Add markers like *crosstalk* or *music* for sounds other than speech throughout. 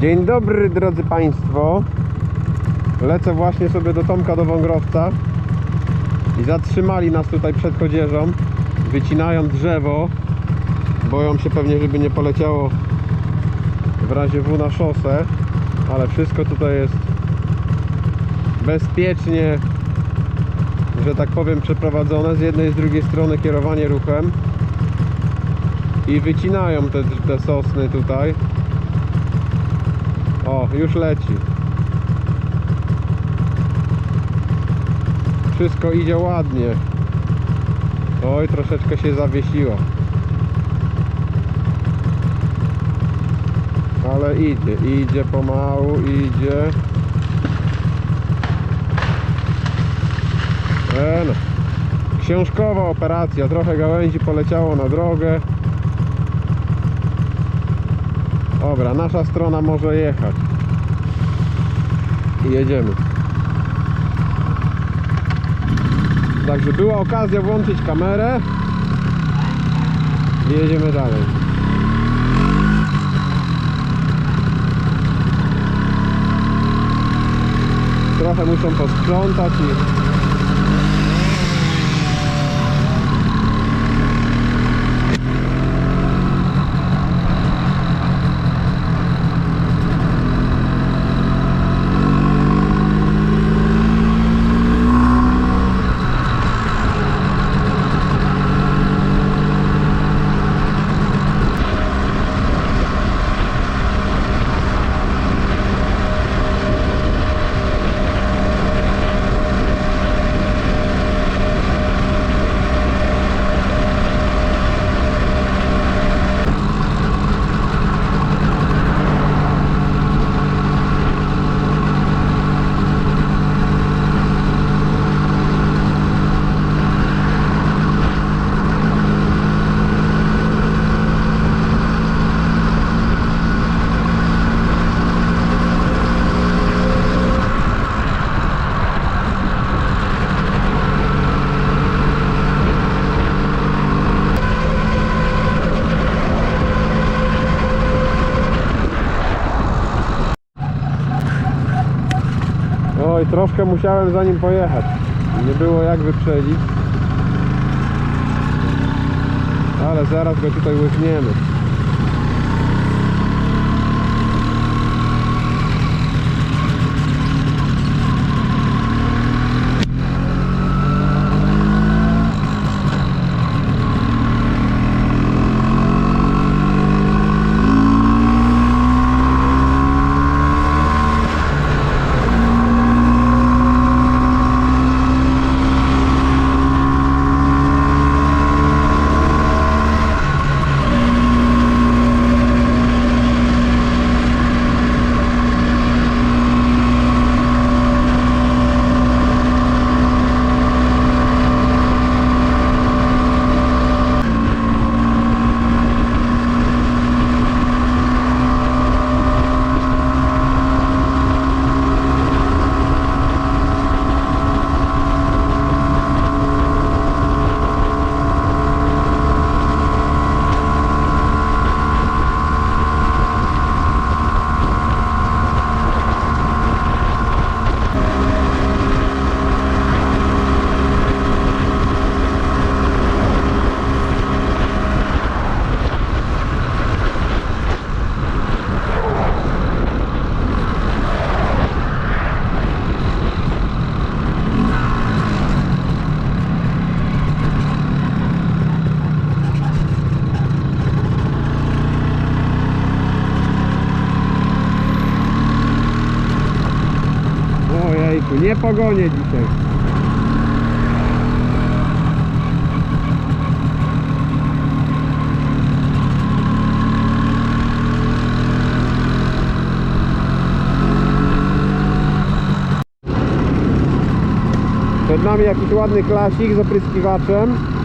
Dzień dobry drodzy Państwo. Lecę właśnie sobie do Tomka do Wągrowca. I zatrzymali nas tutaj przed chodzieżą Wycinają drzewo Boją się pewnie, żeby nie poleciało w razie W na szosę Ale wszystko tutaj jest bezpiecznie że tak powiem przeprowadzone. Z jednej i z drugiej strony kierowanie ruchem. I wycinają te, te sosny tutaj już leci wszystko idzie ładnie oj, troszeczkę się zawiesiło ale idzie, idzie pomału, idzie E no. Książkowa operacja, trochę gałęzi poleciało na drogę. Dobra, nasza strona może jechać. I jedziemy. Także była okazja włączyć kamerę. I jedziemy dalej. Trochę muszą posprzątać i Oj, troszkę musiałem za nim pojechać. Nie było jak wyprzedzić. Ale zaraz go tutaj łykniemy. Nie pogonię dzisiaj. Przed nami jakiś ładny klasik z opryskiwaczem.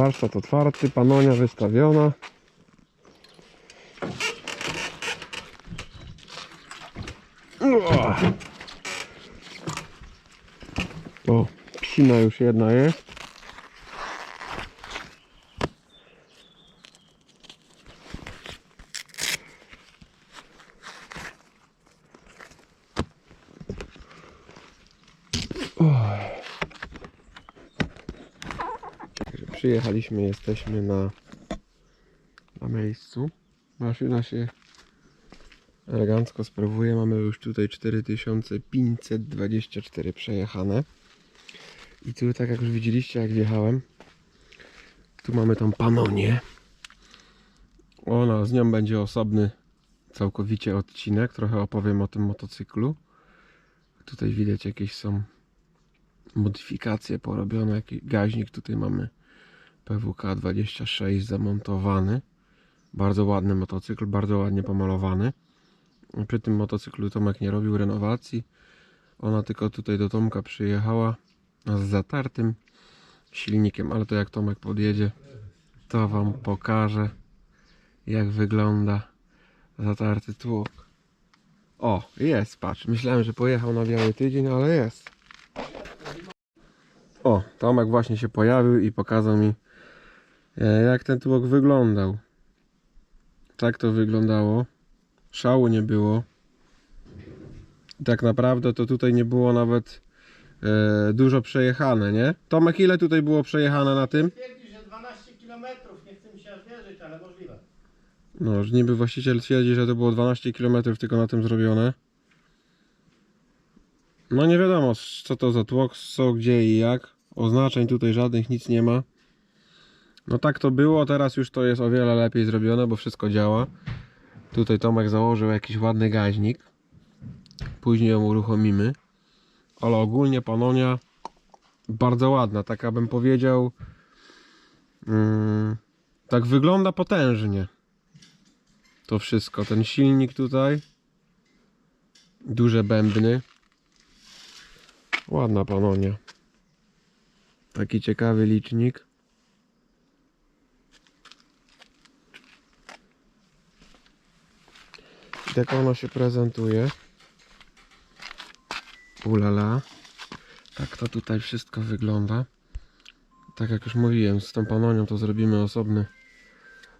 Warsztat otwarty, panonia wystawiona. O, psina już jedna jest. Także Przyjechaliśmy, jesteśmy na, na miejscu. Maszyna się elegancko sprawuje. Mamy już tutaj 4524 przejechane. I tu, tak jak już widzieliście, jak wjechałem, tu mamy tą panonię. Ona, z nią będzie osobny całkowicie odcinek. Trochę opowiem o tym motocyklu. Tutaj widać jakieś są modyfikacje porobione. Jakiś gaźnik tutaj mamy PWK 26 zamontowany. Bardzo ładny motocykl, bardzo ładnie pomalowany. Przy tym motocyklu Tomek nie robił renowacji. Ona tylko tutaj do Tomka przyjechała z zatartym silnikiem, ale to jak Tomek podjedzie, to Wam pokażę jak wygląda zatarty tłuk. O, jest, patrz. Myślałem, że pojechał na biały tydzień, ale jest. O, Tomek właśnie się pojawił i pokazał mi jak ten tłok wyglądał. Tak to wyglądało. Szału nie było. Tak naprawdę to tutaj nie było nawet e, dużo przejechane, nie? Tomek, ile tutaj było przejechane na tym? Twierdzi, że 12 km, nie chce mi się aż wierzyć, ale możliwe. No, że niby właściciel twierdzi, że to było 12 km tylko na tym zrobione. No nie wiadomo co to za tłok, co, gdzie i jak. Oznaczeń tutaj żadnych, nic nie ma. No tak to było, teraz już to jest o wiele lepiej zrobione, bo wszystko działa. Tutaj Tomek założył jakiś ładny gaźnik. Później ją uruchomimy. Ale ogólnie panonia bardzo ładna, taka bym powiedział. mm, tak wygląda potężnie to wszystko. Ten silnik tutaj. Duże bębny. Ładna panonia. Taki ciekawy licznik. Tak ono się prezentuje. Ulala. Tak to tutaj wszystko wygląda. Tak jak już mówiłem, z tą panonią to zrobimy osobny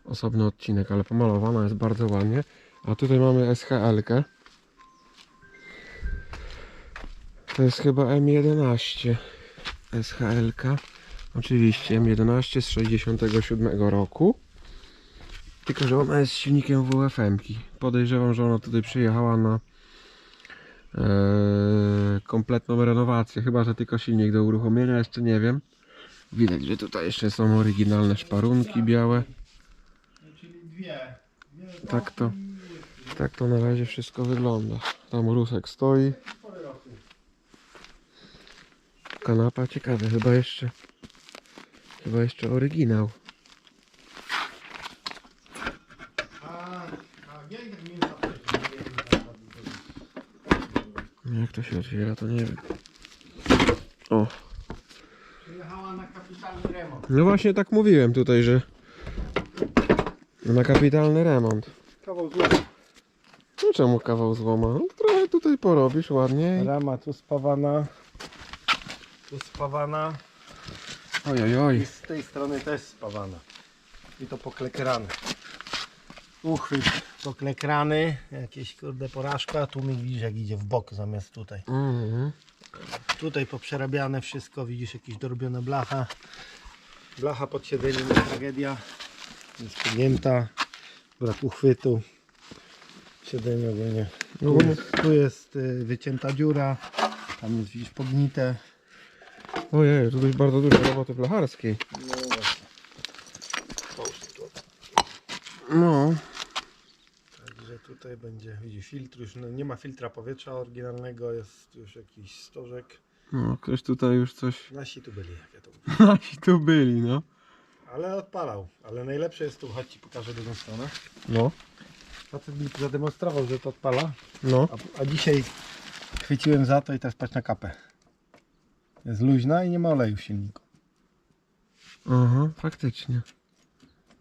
osobny odcinek, ale pomalowana jest bardzo ładnie. A tutaj mamy SHL-kę. To jest chyba M11 SHL-ka. Oczywiście M11 z 67 roku. Tylko, że ona jest silnikiem WFM-ki. Podejrzewam, że ona tutaj przyjechała na e, kompletną renowację. Chyba, że tylko silnik do uruchomienia, jeszcze nie wiem. Widać, że tutaj jeszcze są oryginalne szparunki białe. Tak to, tak to na razie wszystko wygląda. Tam rusek stoi. Kanapa ciekawe, chyba jeszcze chyba jeszcze oryginał. A, a Gielgek mi zapewne, nie wiem, jak to Jak to się otwiera, to nie wiem. O, Przyjechała na kapitalny remont. no właśnie tak mówiłem tutaj, że na kapitalny remont. Kawał złota. No czemu kawał złoma? No, trochę tutaj porobisz ładnie. Rama tu spawana. Tu spawana. Oj, oj, oj. I z tej strony też spawana. I to poklekrane. Uchwyt poklekrany. Jakieś kurde porażka. Tu mi widzisz jak idzie w bok zamiast tutaj. Mhm. Tutaj poprzerabiane wszystko. Widzisz jakieś dorobione blacha. Blacha pod siedzeniem jest tragedia. Jest pognięta. Brak uchwytu. Siedzenie ogólnie. Tu jest, tu jest y, wycięta dziura. Tam jest widzisz pognite. Ojej, tu dość bardzo dużo roboty blacharskiej. No właśnie. Połóż tu. No. Także tutaj będzie, widzi filtr, już no, nie ma filtra powietrza oryginalnego, jest już jakiś stożek. No, ktoś tutaj już coś... Nasi tu byli, jak ja to mówię. *laughs* Nasi tu byli, no. Ale odpalał. Ale najlepsze jest tu, chodź ci pokażę drugą stronę. No, Facet mi zademonstrował, że to odpala, no. a, a dzisiaj chwyciłem za to i teraz patrz na kapę. Jest luźna i nie ma oleju w silniku. Aha, faktycznie.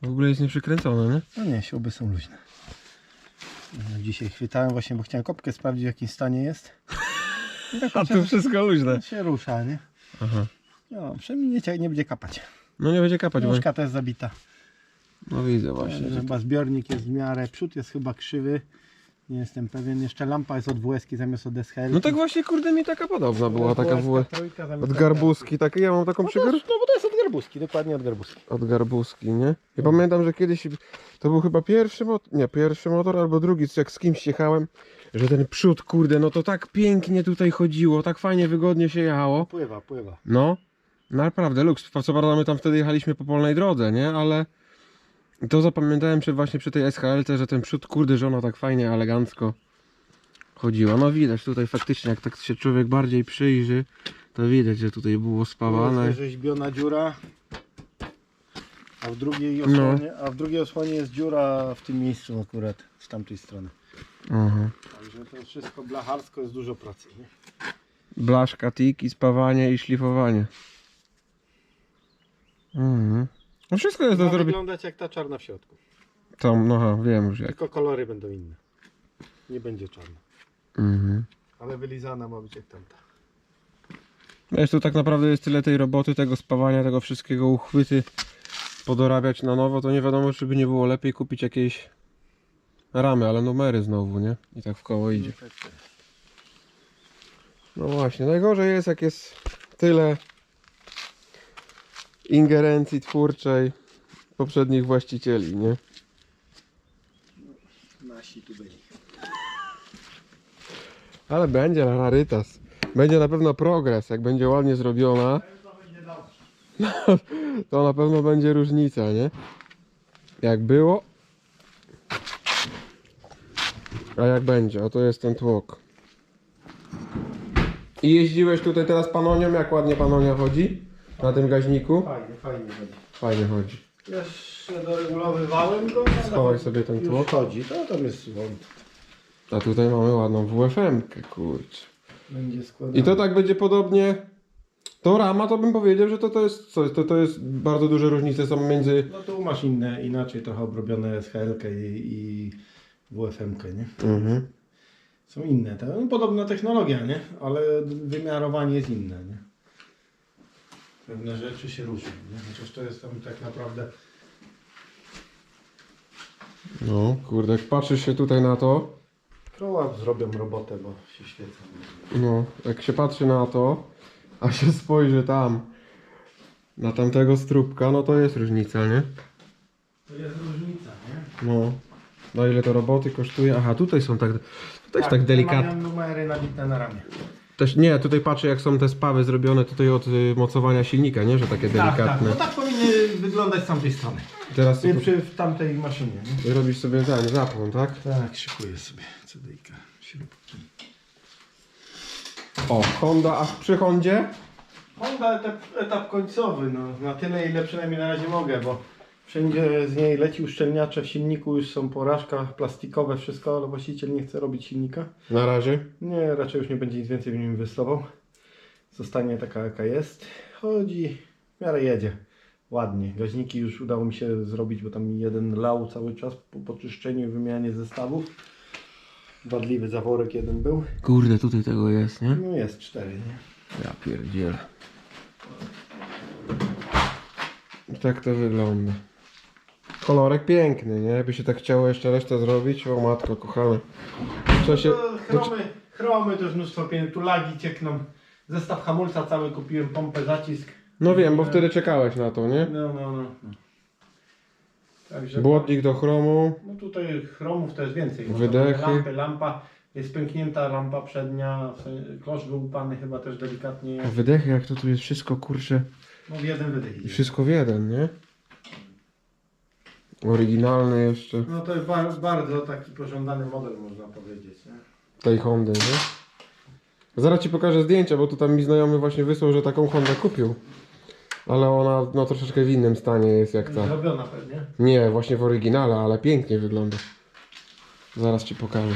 W ogóle jest nieprzykręcone, nie? No nie, śruby są luźne. No, Dzisiaj chwytałem właśnie, bo chciałem kopkę sprawdzić w jakim stanie jest. I tak *laughs* A tu wszystko luźne. się rusza, nie? Aha. No, przynajmniej nie, nie będzie kapać. No nie będzie kapać, bo... Nóżka też zabita. No widzę właśnie. że- Chyba zbiornik jest w miarę, przód jest chyba krzywy. Nie jestem pewien. Jeszcze lampa jest od WS zamiast od SHL. No tak właśnie, kurde, mi taka podobna była, taka w... trójka zamiast Od garbuski, takie ja mam taką No, jest, no bo to jest garbuski, dokładnie od garbuski. Od garbuski, nie? Ja pamiętam, że kiedyś to był chyba pierwszy motor, nie, pierwszy motor albo drugi, jak z kimś jechałem, że ten przód, kurde, no to tak pięknie tutaj chodziło, tak fajnie, wygodnie się jechało. Pływa, pływa. No, naprawdę, luks. Co prawda my tam wtedy jechaliśmy po polnej drodze, nie? Ale to zapamiętałem przy, właśnie przy tej SHL, że ten przód, kurde, że ona tak fajnie, elegancko chodziła. No widać tutaj faktycznie, jak tak się człowiek bardziej przyjrzy, to widać, że tutaj było spawane. Jest rzeźbiona dziura. A w drugiej No. osłonie, a w drugiej osłonie jest dziura w tym miejscu akurat z tamtej strony. Aha. Także to wszystko blacharsko jest dużo pracy. Nie? Blaszka, tik i spawanie i szlifowanie. Mhm. No wszystko jest do Ma zrobienia. wyglądać jak ta czarna w środku. Tam, no aha, wiem już jak. Tylko kolory będą inne. Nie będzie czarna. Mhm. Ale wylizana ma być jak tamta. Wiesz, tu tak naprawdę jest tyle tej roboty, tego spawania, tego wszystkiego, uchwyty podorabiać na nowo, to nie wiadomo, czy by nie było lepiej kupić jakieś ramy, ale numery znowu, nie? I tak w koło idzie. No, właśnie, najgorzej jest jak jest tyle ingerencji twórczej poprzednich właścicieli, nie? Nasi tu byli. Ale będzie rarytas. Będzie na pewno progres, jak będzie ładnie zrobiona. *laughs* To na pewno będzie różnica, nie? Jak było. A jak będzie, a to jest ten tłok. I jeździłeś tutaj teraz panonią, jak ładnie panonia chodzi? Na tym gaźniku? Fajnie, fajnie będzie. Fajnie chodzi. Jeszcze doregulowywałem go. Schowaj sobie ten tłok. chodzi, to tam jest wąt. A tutaj mamy ładną WFM-kę, kurczę. Będzie. I to tak będzie podobnie. To rama to bym powiedział, że to, to jest coś, to, to jest bardzo duże różnice są między. No tu masz inne, inaczej trochę obrobione SHL i, i WFM, nie? Mhm. Są inne. Te, no, podobna technologia, nie? Ale wymiarowanie jest inne, nie? Pewne rzeczy się różnią, nie? Chociaż to jest tam tak naprawdę... No, kurde, jak patrzysz się tutaj na to, Koła zrobią robotę, bo się świecą. no, jak się patrzy na to, a się spojrzy tam, na tamtego strubka, no to jest różnica, nie? To jest różnica, nie? No. No ile to roboty kosztuje? Aha, tutaj są tak, też tak, tu delikatnie. Mają numery nabite na ramię. Też, nie, tutaj patrzę jak są te spawy zrobione tutaj od y, mocowania silnika, nie? Że takie Tak, tak. delikatne. No tak wyglądać z tamtej strony. Teraz Przy, tylko przy w tamtej maszynie, nie? robisz sobie ten zapłon, tak? Tak, szykuję sobie CDIK. Śrubki. O, Honda, a przy Hondzie? Honda etap, etap końcowy, no na tyle ile przynajmniej na razie mogę, bo wszędzie z niej leci uszczelniacze w silniku, już są porażka, plastikowe, wszystko, ale właściciel nie chce robić silnika. Na razie. Nie, raczej już nie będzie nic więcej w nim inwestował. Zostanie taka jaka jest. Chodzi, w miarę jedzie. Ładnie. Gaźniki już udało mi się zrobić, bo tam jeden lał cały czas po poczyszczeniu i wymianie zestawów. Wadliwy zaworek jeden był. Kurde, tutaj tego jest, nie? No jest cztery, nie? Ja pierdzielę. Tak to wygląda. Kolorek piękny, nie? Jakby się tak chciało jeszcze resztę zrobić, o matko. Trzeba się... No, chromy, chromy to już mnóstwo pieniędzy, tu lagi ciekną. Zestaw hamulca cały kupiłem, pompę, zacisk. No wiem, bo wtedy czekałeś na to, nie? No, no, no. Także Błotnik do chromu. no tutaj chromów to jest więcej. bo Wydechy. Lampy, lampa, jest pęknięta lampa przednia, w sensie klosz był upany chyba też delikatnie. Wydechy, jak to tu jest wszystko, kurczę. No w jeden wydech I idzie. wszystko w jeden, nie? Oryginalny jeszcze. No to jest bar- bardzo taki pożądany model można powiedzieć. Nie? tej Hondy, nie? Zaraz ci pokażę zdjęcia, bo tu tam mi znajomy właśnie wysłał, że taką Hondę kupił. Ale ona no troszeczkę w innym stanie jest jak ta. Zrobiona pewnie. Nie, właśnie w oryginale, ale pięknie wygląda. Zaraz ci pokażę.